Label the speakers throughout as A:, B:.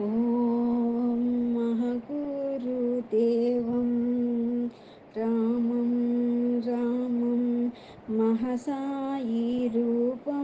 A: ॐ महगुरुदेवं रामं रामं महसायिरूपं रामं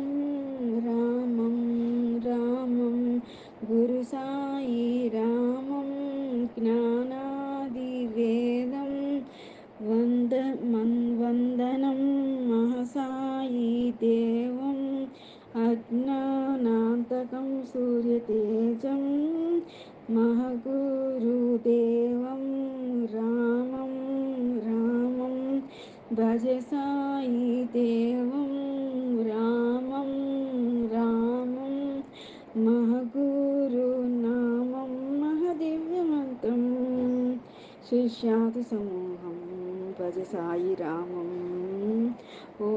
A: శిష్యాది సమూహం భజ సాయి రామం ఓ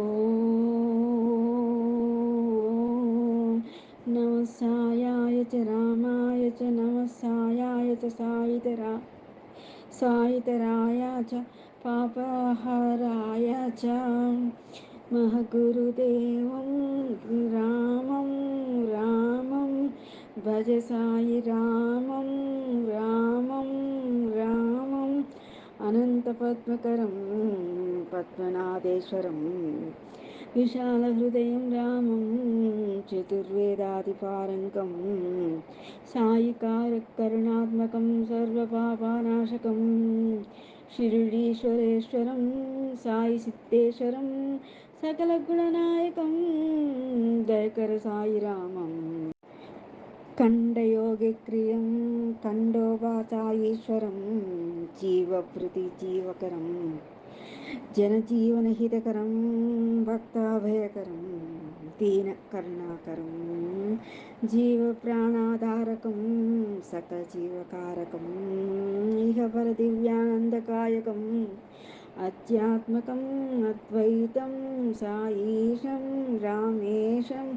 A: నమ సాయాయ చ రామాయ చ నమ సాయాయ చ సాయితరా సాయితరాయ చ పాపహరాయ చ మహగురుదేవం రామం రామం భజ సాయి రామం రామం రామం అనంతపద్మకరం పద్మనాభేశ్వరం విశాలహృదయం రామం చతుర్వేదాదిపారంకం సాయికారకరుణాత్మకం సర్వపాపానాశకం షిరిడీశ్వరేశ్వరం సాయి సిద్ధేశ్వరం సకలగుణనాయకం దయకర సాయి రామ ఖండయోగిక్రియం ఖండోవాచాయేశ్వరం జీవభృతి జీవకరం జనజీవనహితకరం భక్తాభయకరం దీన కరుణాకరం జీవప్రాణాధారకం సకలజీవకారకం ఇహ పరదివ్యానందకాయకం अध्यात्मकम् अद्वैतं साईशं रामेशं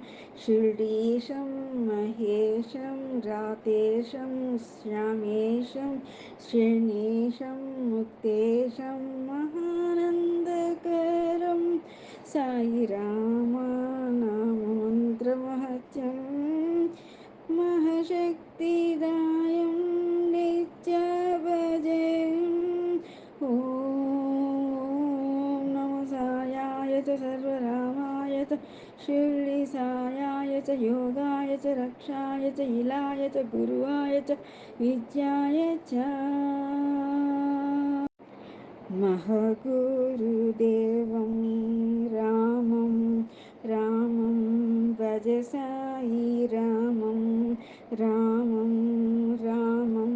A: शिर्डीशं महेशं रातेशं श्यामेशं श्रेणीशं मुक्तेशं महानन्दकरं साईरामनाममन्त्रमहत्यं च योगाय च रक्षाय च इलाय च गुरुवाय च विद्याय च महगुरुदेवं रामं रामं भज साई रामं రామం.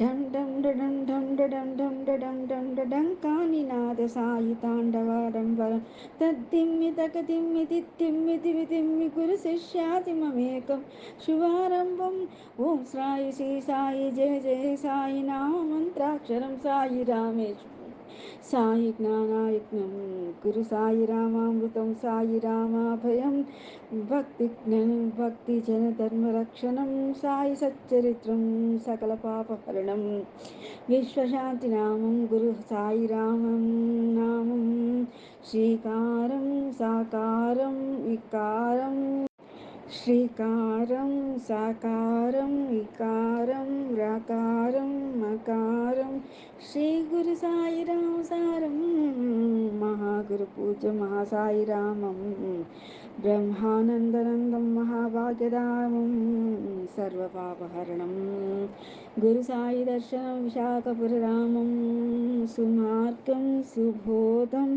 A: డం డం డం డం డం డం డం డం డం కానినాద సాయి తాండవారం వరం. తద్దిమ్మి తకదిమ్మి తిమ్మి తివి తిమ్మి గురు శిష్యాతిమేకం శివారంభం ఓం సాయి శ్రీ సాయి జయ జయ సాయి. నామ సాయి రామేశ్వర సాయి జ్ఞానాయజ్ఞం గురు సాయి రామామృతం సాయి రామాభయం భక్తి జ్ఞాన భక్తి జన ధర్మరక్షణం సాయి సచ్చరిత్రం సకల పాపహరణం విశ్వశాంతి నామం గురు సాయి రామం నామం శ్రీకారం సాకారం వికారం श्रीकारं साकारं इकारं राकारं मकारं श्रीगुरुसाईरां सारं महागुरुपूजमहासाईरामम् ब्रह्मानन्दनन्दं महाभाग्यदामं सर्वपापहरणं गुरुसायिदर्शनं विशाखपुररामं सुमार्गं सुबोधं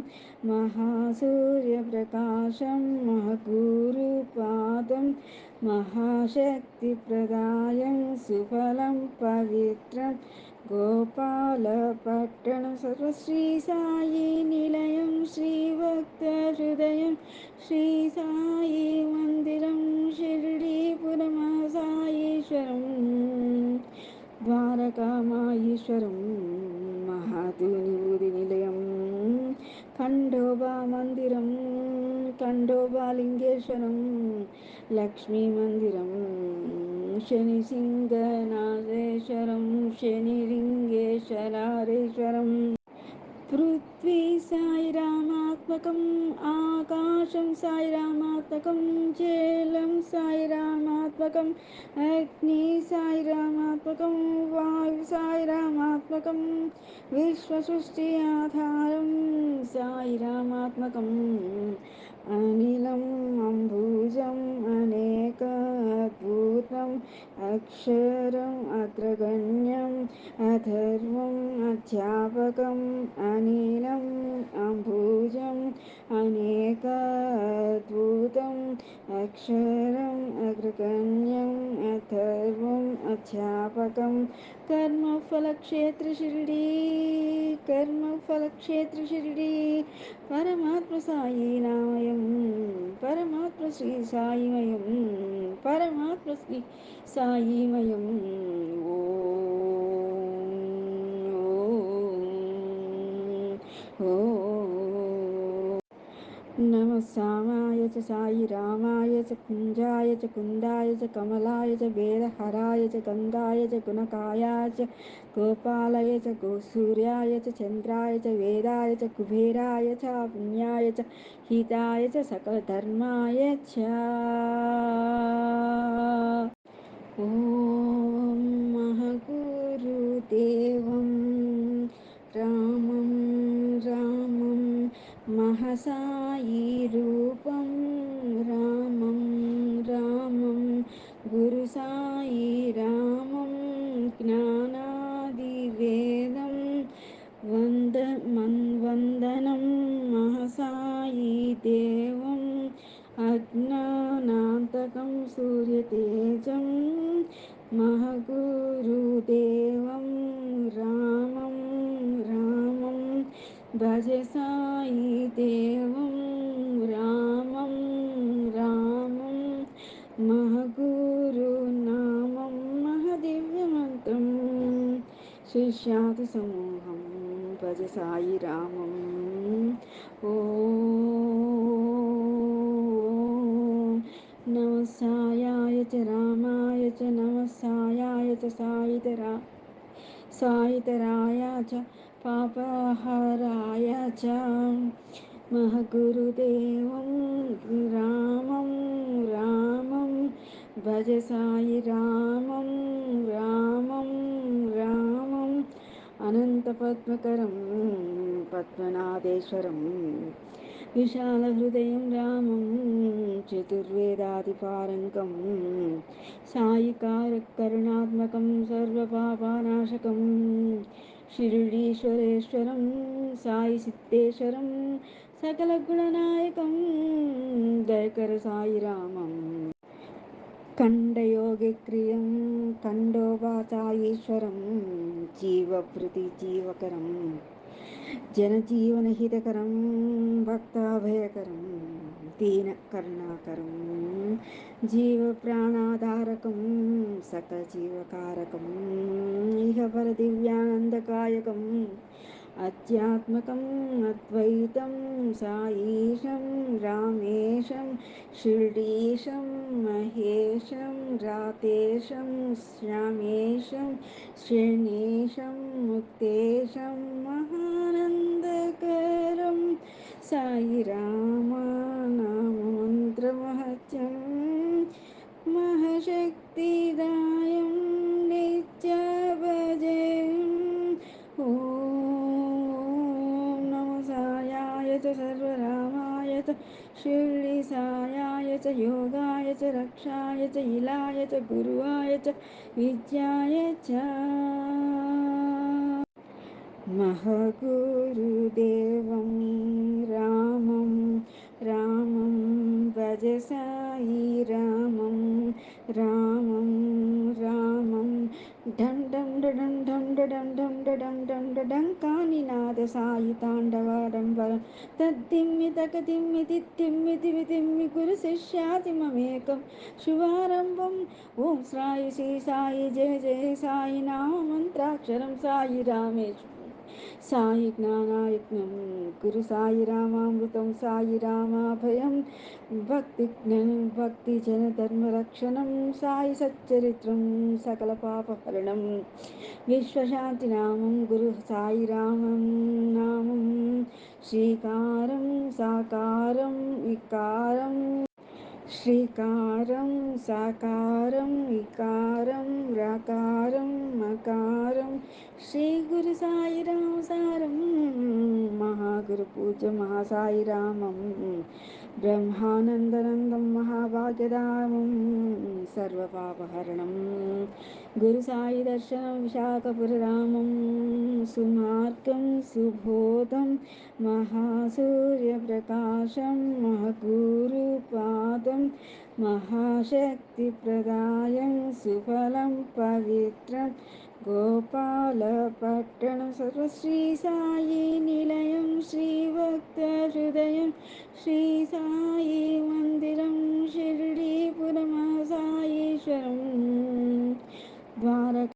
A: महासूर्यप्रकाशं महागुरुपादं महाशक्तिप्रदायं सुफलं पवित्रं गोपालपट्टणं सर्वश्रीसायिनिलयं श्रीभक्त ഹൃദയം ശ്രീ സായി മന്ദിരം ഷിർഡീപുരമസായീശ്വരം ദ്വാരകാമായീശ്വരം മഹാതിനിഭൂതി നിലയം കണ്ടോബാ മന്ദിരം കണ്ടോബാലിംഗേശ്വരം ലക്ഷ്മി മന്ദിരം ശനിസിംഗനാഥേശ്വരം ശനിലിംഗേശ്വരാരേശ്വരം పృథ్వీ సాయిరామాత్మకం ఆకాశం సాయిరామాత్మకం జలం సాయిరామాత్మకం అగ్ని సాయిరామాత్మకం వాయు సాయిరామాత్మకం విశ్వసృష్టి ఆధారం సాయిరామాత్మకం అనిలం అంబుజం అనేక అద్భుతం అక్షరం అగ్రగణ్యం అధర్వం అధ్యాపకం అనిల अभयम् अम्बुजम् अनेकाद्भुतम् अक्षरम् अग्रगण्यम् अथर्वम् अध्यापकं। कर्मफलक्षेत्रशिरडी कर्मफलक्षेत्रशिरडी परमात्मसायिनामयं परमात्मश्रीसायिमयं परमात्मश्री सायिमयम् ओ सामाय च साई रामाय च कुञ्जाय च कुन्दाय च कमलाय च वेदहराय च गङ्गाय च गुणकायाय च गोपालय च गोसूर्याय च चन्द्राय च वेदाय च कुबेराय च पुण्याय च हिताय च सकलधर्माय च। ॐ महगुरुदेवं रामं रामं महसायिरूपं रामं रामं। गुरुसायि रामं, ज्ञानादिवेदं। वन्द, मन्वन्दनं महसायि देवम् अज्ञानान्तकं सूर्यतेजं। महगुरुदेवं रामं रामं। भज साई దేవం రామం రామం మహగురు నామం మహదివ్యమంతం. శిష్యాతి సమూహం భజ సాయి రామం. ఓ నమస్సాయాయ చ రామాయ చ నమస్సాయాయ చ సాయితరా సాయితరాయ చ పాపహరాయ చ. महगुरुदेवं रामं रामं भज साई रामं रामं रामम् अनन्तपद्मकरं पद्मनादेश्वरम् विशालहृदयं रामं चतुर्वेदादिपारङ्गं सायिकारकरुणात्मकं सर्वपापानाशकं शिरडीश्वरेश्वरं సకల గుణనాయకం జయకర సాయి రామం. ఖండయోగిక్రియం ఖండోపాచాయీశ్వరం జీవప్రతి జీవకరం. జనజీవనహితకరం భక్తాభయకరం దీనకరుణాకరం జీవప్రాణాధారకం సకలజీవకారకం ఇహ పరదివ్యానందకాయకం अध्यात्मकम् अद्वैतं साईशं रामेशं शिर्डीशं महेशं रातेशं श्यामेशं श्रेणीशं मुक्तेशं महानन्दकरं। साईरामनाममन्त्रमहत्यं महशक्तिदायं नित्यभजेयम् च योगाय च रक्षाय च इलाय च गुरुवाय च विद्याय च महगुरुदेवं रामं रामं भज साई रामं रामं रामं ढं ढं डडं ढं डडं ढं डडं ढं పాద సాయి తాండవాడంబర తద్దిమ్మి తకదిమ్మి తిమ్మి తిమి తిమ్మి గురు శిష్యాతిమేకం శుభారంభం ఓం సాయి శ్రీ సాయి జయ జయ సాయి నామ మంత్రాక్షరం సాయి రామేశ్వర సాయి జ్ఞానాయజ్ఞం గురు సాయి రామామృతం సాయి రామాభయం భక్తి జ్ఞానం భక్తి జన ధర్మరక్షణం సాయి సచ్చరిత్రం సకల పాపహరణం విశ్వశాంతి నామం గురు సాయి రామం నామం. శ్రీకారం సాకారం వికారం. श्रीकारं साकारम् इकारं राकारं मकारं श्रीगुरुसाईरां सारं महासायिरामं ब्रह्मानन्दनन्दं महाभाग्यदामं सर्वपापहरणम् गुरुसायिदर्शनं विशाखपुररामं सुमार्गं सुबोधं महासूर्यप्रकाशं महगुरुपादं महाशक्तिप्रदायं सुफलं पवित्रं गोपालपट्टणं सर्वश्री निलयं श्रीभक्तहृदयं श्रीसायि मन्दिरं शिर्डीपुरमसायीश्वरम् द्वारक